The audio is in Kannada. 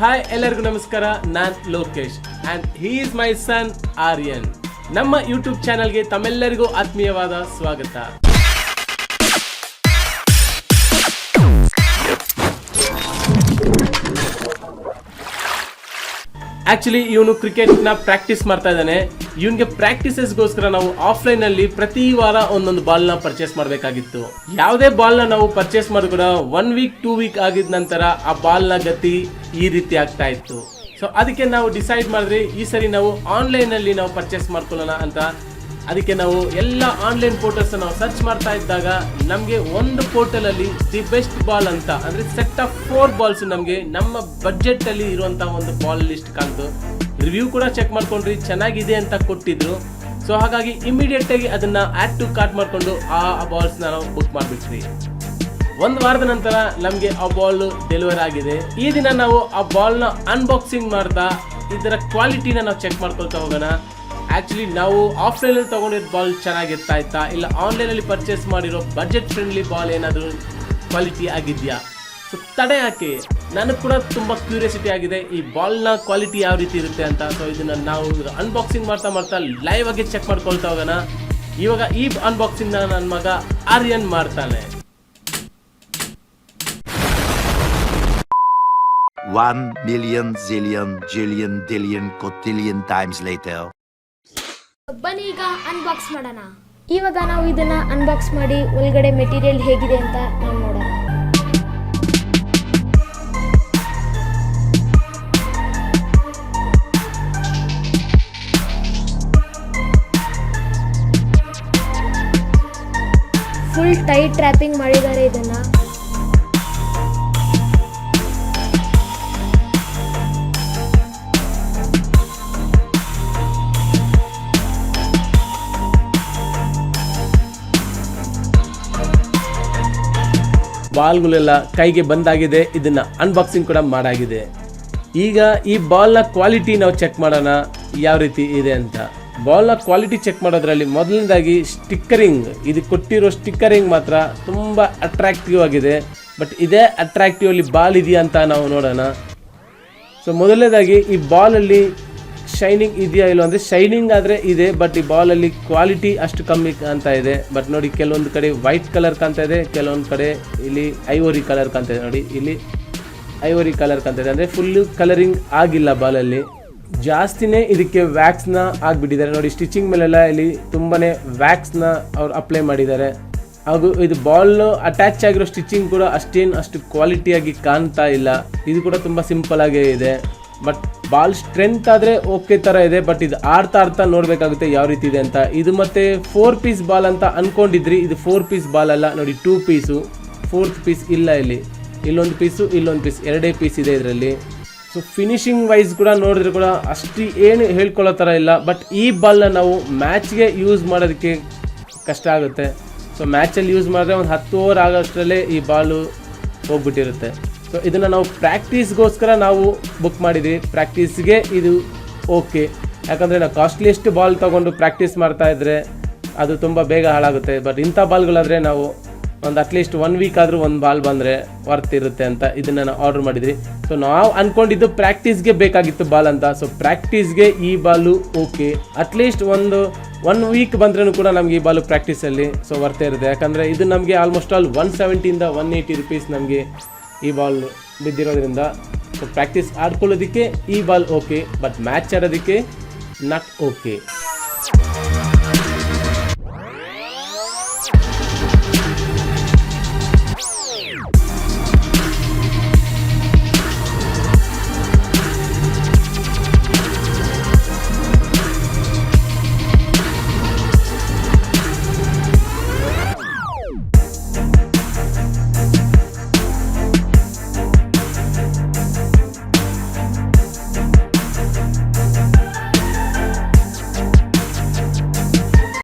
ಹಾಯ್ ಎಲ್ಲರಿಗೂ ನಮಸ್ಕಾರ. ನಾನ್ Lokesh. And he is my son Aryan ನಮ್ಮ ಯೂಟ್ಯೂಬ್ ಚಾನಲ್ಗೆ ತಮ್ಮೆಲ್ಲರಿಗೂ ಆತ್ಮೀಯವಾದ ಸ್ವಾಗತ. ಆಕ್ಚುಲಿ ಇವನು ಕ್ರಿಕೆಟ್ನ ಪ್ರಾಕ್ಟೀಸ್ ಮಾಡ್ತಾ ಇದ್ದಾನೆ. ಇವನ್ಗೆ ಪ್ರಾಕ್ಟೀಸಸ್ಗೋಸ್ಕರ ನಾವು ಆಫ್ಲೈನ್ ಅಲ್ಲಿ ಪ್ರತಿ ವಾರ ಒಂದೊಂದು ಬಾಲ್ನ ಪರ್ಚೇಸ್ ಮಾಡಬೇಕಾಗಿತ್ತು. ಯಾವುದೇ ಬಾಲ್ನ ನಾವು ಪರ್ಚೇಸ್ ಮಾಡಿದ್ರು ಕೂಡ ಒನ್ ವೀಕ್ ಟೂ ವೀಕ್ ಆಗಿದ ನಂತರ ಆ ಬಾಲ್ನ ಗತಿ ಈ ರೀತಿ ಆಗ್ತಾ ಇತ್ತು. ಸೊ ಅದಕ್ಕೆ ನಾವು ಡಿಸೈಡ್ ಮಾಡಿದ್ರಿ, ಈ ಸರಿ ನಾವು ಆನ್ಲೈನ್ ಅಲ್ಲಿ ನಾವು ಪರ್ಚೇಸ್ ಮಾಡ್ಕೊಳ್ಳೋಣ ಅಂತ ಅದಕ್ಕೆ ನಾವು ಎಲ್ಲ ಆನ್ಲೈನ್ ಫೋಟೋಸ್ ನಾವು ಸರ್ಚ್ ಮಾಡ್ತಾ ಇದ್ದಾಗ ನಮಗೆ ಒಂದು ಪೋರ್ಟಲ್ ಅಲ್ಲಿ ದಿ ಬೆಸ್ಟ್ ಬಾಲ್ ಅಂತ, ಅಂದ್ರೆ ಸೆಟ್ ಆಫ್ ಫೋರ್ ಬಾಲ್ಸ್ ನಮಗೆ ನಮ್ಮ ಬಜೆಟ್ ಅಲ್ಲಿ ಇರುವಂತಹ ಒಂದು ಬಾಲ್ ಲಿಸ್ಟ್ ಕಾಣ್ತು ರಿವ್ಯೂ ಕೂಡ ಚೆಕ್ ಮಾಡ್ಕೊಂಡ್ರಿ, ಚೆನ್ನಾಗಿದೆ ಅಂತ ಕೊಟ್ಟಿದ್ರು. ಸೊ ಹಾಗಾಗಿ ಇಮಿಡಿಯೇಟ್ ಆಗಿ ಅದನ್ನ ಆಡ್ ಟು ಕಾರ್ಟ್ ಮಾಡಿಕೊಂಡು ಆ ಬಾಲ್ಸ್ ನಾವು ಬುಕ್ ಮಾಡ್ಬಿಟ್ವಿ. ಒಂದು ವಾರದ ನಂತರ ನಮಗೆ ಆ ಬಾಲ್ ಡೆಲಿವರ್ ಆಗಿದೆ. ಈ ದಿನ ನಾವು ಆ ಬಾಲ್ನ ಅನ್ಬಾಕ್ಸಿಂಗ್ ಮಾಡ್ತಾ ಇದರ ಕ್ವಾಲಿಟಿನ ನಾವು ಚೆಕ್ ಮಾಡ್ಕೊಳ್ತಾ ಹೋಗೋಣ. ಆಕ್ಚುಲಿ ನಾವು ಆಫ್ಲೈನ್ ಅಲ್ಲಿ ತಗೊಂಡಿರೋ ಬಾಲ್ ಚೆನ್ನಾಗಿರ್ತಾ ಇತ್ತಾ ಇಲ್ಲ ಆನ್ಲೈನ್ ಅಲ್ಲಿ ಪರ್ಚೇಸ್ ಮಾಡಿರೋ ಬಜೆಟ್ ಫ್ರೆಂಡ್ಲಿ ಬಾಲ್ ಏನಾದರೂ ಕ್ವಾಲಿಟಿ ಆಗಿದೆಯಾ? ಸೊ ತಡೆ ಹಾಕಿ. ನನಗೆ ಕೂಡ ತುಂಬ ಕ್ಯೂರಿಯಾಸಿಟಿ ಆಗಿದೆ, ಈ ಬಾಲ್ನ ಕ್ವಾಲಿಟಿ ಯಾವ ರೀತಿ ಇರುತ್ತೆ ಅಂತ? ಸೊ ಇದನ್ನ ನಾವು ಅನ್ಬಾಕ್ಸಿಂಗ್ ಮಾಡ್ತಾ ಮಾಡ್ತಾ ಲೈವ್ ಆಗಿ ಚೆಕ್ ಮಾಡ್ಕೊಳ್ತಾ ಹೋಗೋಣ. ಇವಾಗ ಈ ಅನ್ಬಾಕ್ಸಿಂಗ್ ನನ್ನ ಮಗ ಆರ್ಯನ್ ಮಾಡ್ತಾನೆ. One million zillion, jillion, dillion cotillion times later. ಬನ್ನಿ ಈಗ ಅನ್ಬಾಕ್ಸ್ ಮಾಡೋಣ. ಇವಾಗ ನಾವು ಇದನ್ನ ಅನ್ಬಾಕ್ಸ್ ಮಾಡಿ ಒಳಗಡೆ ಮೆಟೀರಿಯಲ್ ಹೇಗಿದೆ ಅಂತ ನಾವು ನೋಡೋಣ. ಫುಲ್ ಟೈಟ್ ಟ್ರ್ಯಾಪಿಂಗ್ ಮಾಡಿದ್ದಾರೆ ಇದನ್ನ. ಬಾಲ್ಗಳೆಲ್ಲ ಕೈಗೆ ಬಂದಾಗಿದೆ, ಇದನ್ನ ಅನ್ಬಾಕ್ಸಿಂಗ್ ಕೂಡ ಮಾಡಾಗಿದೆ. ಈಗ ಈ ಬಾಲ್ನ ಕ್ವಾಲಿಟಿ ನಾವು ಚೆಕ್ ಮಾಡೋಣ, ಯಾವ ರೀತಿ ಇದೆ ಅಂತ. ಬಾಲ್ನ ಕ್ವಾಲಿಟಿ ಚೆಕ್ ಮಾಡೋದ್ರಲ್ಲಿ ಮೊದಲನೇದಾಗಿ ಸ್ಟಿಕ್ಕರಿಂಗ್ ಇದು ಕೊಟ್ಟಿರೋ ಸ್ಟಿಕ್ಕರಿಂಗ್ ಮಾತ್ರ ತುಂಬ ಅಟ್ರಾಕ್ಟಿವ್ ಆಗಿದೆ. ಬಟ್ ಇದೇ ಅಟ್ರಾಕ್ಟಿವ್ ಅಲ್ಲಿ ಬಾಲ್ ಇದೆಯಾ ಅಂತ ನಾವು ನೋಡೋಣ. ಸೊ ಮೊದಲನೇದಾಗಿ ಈ ಬಾಲಲ್ಲಿ ಶೈನಿಂಗ್ ಇದೆಯಾ ಇಲ್ಲ ಅಂದರೆ ಶೈನಿಂಗ್ ಆದರೆ ಇದೆ ಬಟ್ ಈ ಬಾಲಲ್ಲಿ ಕ್ವಾಲಿಟಿ ಅಷ್ಟು ಕಮ್ಮಿ ಕಾಣ್ತಾ ಇದೆ. ಬಟ್ ನೋಡಿ, ಕೆಲವೊಂದು ಕಡೆ ವೈಟ್ ಕಲರ್ ಕಾಣ್ತಾ ಇದೆ, ಕೆಲವೊಂದು ಕಡೆ ಇಲ್ಲಿ ಐವರಿ ಕಲರ್ ಕಾಣ್ತಾ ಇದೆ. ನೋಡಿ, ಇಲ್ಲಿ ಐವರಿ ಕಲರ್ ಕಾಣ್ತಾ ಇದೆ. ಅಂದರೆ ಫುಲ್ಲು ಕಲರಿಂಗ್ ಆಗಿಲ್ಲ ಬಾಲಲ್ಲಿ ಜಾಸ್ತಿನೇ ಇದಕ್ಕೆ ವ್ಯಾಕ್ಸ್ನ ಆಗಿಬಿಟ್ಟಿದ್ದಾರೆ. ನೋಡಿ ಸ್ಟಿಚಿಂಗ್ ಮೇಲೆಲ್ಲ ಇಲ್ಲಿ ತುಂಬಾ ವ್ಯಾಕ್ಸ್ನ ಅವ್ರು ಅಪ್ಲೈ ಮಾಡಿದ್ದಾರೆ. ಹಾಗೂ ಇದು ಬಾಲ್ ಅಟ್ಯಾಚ್ ಆಗಿರೋ ಸ್ಟಿಚಿಂಗ್ ಕೂಡ ಅಷ್ಟೇನು ಅಷ್ಟು ಕ್ವಾಲಿಟಿಯಾಗಿ ಕಾಣ್ತಾ ಇಲ್ಲ. ಇದು ಕೂಡ ತುಂಬ ಸಿಂಪಲ್ ಆಗೇ ಇದೆ. ಬಟ್ ಬಾಲ್ ಸ್ಟ್ರೆಂತ್ ಆದರೆ ಓಕೆ ಥರ ಇದೆ, ಬಟ್ ಇದು ಆಡ್ತಾ ಆಡ್ತಾ ನೋಡಬೇಕಾಗುತ್ತೆ ಯಾವ ರೀತಿ ಇದೆ ಅಂತ. ಇದು ಮತ್ತೆ ಫೋರ್ ಪೀಸ್ ಬಾಲ್ ಅಂತ ಅನ್ಕೊಂಡಿದ್ರಿ. ಇದು ಫೋರ್ ಪೀಸ್ ಬಾಲ್ ಅಲ್ಲ, ನೋಡಿ ಟೂ ಪೀಸು ಫೋರ್ತ್ ಪೀಸ್ ಇಲ್ಲ ಇಲ್ಲಿ. ಇಲ್ಲೊಂದು ಪೀಸು ಇಲ್ಲೊಂದು ಪೀಸ್ ಎರಡೇ ಪೀಸ್ ಇದೆ ಇದರಲ್ಲಿ. ಸೊ ಫಿನಿಶಿಂಗ್ ವೈಸ್ ಕೂಡ ನೋಡಿದ್ರೆ ಕೂಡ ಅಷ್ಟು ಏನು ಹೇಳ್ಕೊಳ್ಳೋ ಥರ ಇಲ್ಲ, ಬಟ್ ಈ ಬಾಲ್ನ ನಾವು ಮ್ಯಾಚ್ಗೆ ಯೂಸ್ ಮಾಡೋದಕ್ಕೆ ಕಷ್ಟ ಆಗುತ್ತೆ. ಸೊ ಮ್ಯಾಚಲ್ಲಿ ಯೂಸ್ ಮಾಡಿದ್ರೆ ಒಂದು ಹತ್ತು ಓವರ್ ಆಗೋಷ್ಟರಲ್ಲೇ ಈ ಬಾಲು ಹೋಗ್ಬಿಟ್ಟಿರುತ್ತೆ. ಸೊ ಇದನ್ನು ನಾವು ಪ್ರಾಕ್ಟೀಸ್ಗೋಸ್ಕರ ನಾವು ಬುಕ್ ಮಾಡಿದ್ವಿ. ಪ್ರಾಕ್ಟೀಸ್ಗೆ ಇದು ಓಕೆ ಯಾಕಂದರೆ ನಾವು ಕಾಸ್ಟ್ಲಿಯೆಸ್ಟ್ ಬಾಲ್ ತೊಗೊಂಡು ಪ್ರಾಕ್ಟೀಸ್ ಮಾಡ್ತಾ ಇದ್ದರೆ ಅದು ತುಂಬ ಬೇಗ ಹಾಳಾಗುತ್ತೆ. ಬಟ್ ಇಂಥ ಬಾಲ್ಗಳಾದರೆ ನಾವು ಒಂದು ಅಟ್ಲೀಸ್ಟ್ ಒನ್ ವೀಕ್ ಆದರೂ ಒಂದು ಬಾಲ್ ಬಂದರೆ ವರ್ತ್ ಇರುತ್ತೆ ಅಂತ ಇದನ್ನು ನಾನು ಆರ್ಡರ್ ಮಾಡಿದ್ವಿ. ಸೊ ನಾವು ಅಂದ್ಕೊಂಡಿದ್ದು ಪ್ರಾಕ್ಟೀಸ್ಗೆ ಬೇಕಾಗಿತ್ತು ಬಾಲ್ ಅಂತ. ಸೊ ಪ್ರಾಕ್ಟೀಸ್ಗೆ ಈ ಬಾಲು ಓಕೆ ಅಟ್ಲೀಸ್ಟ್ ಒಂದು ಒನ್ ವೀಕ್ ಬಂದ್ರೂ ಕೂಡ ನಮಗೆ ಈ ಬಾಲು ಪ್ರಾಕ್ಟೀಸಲ್ಲಿ ಸೊ ವರ್ತೇ ಇರುತ್ತೆ. ಯಾಕಂದರೆ ಇದು ನಮಗೆ ಆಲ್ಮೋಸ್ಟ್ ಆಲ್ ಒನ್ ಸೆವೆಂಟಿಯಿಂದ ಒನ್ ಏಯ್ಟಿ ರುಪೀಸ್ ನಮಗೆ ಈ ಬಾಲ್ ಬಿದ್ದಿರೋದ್ರಿಂದ ಸೊ ಪ್ರಾಕ್ಟೀಸ್ ಆಡ್ಕೊಳ್ಳೋದಕ್ಕೆ ಈ ಬಾಲ್ ಓಕೆ ಬಟ್ ಮ್ಯಾಚ್ ಆಡೋದಕ್ಕೆ ನಾಟ್ ಓಕೆ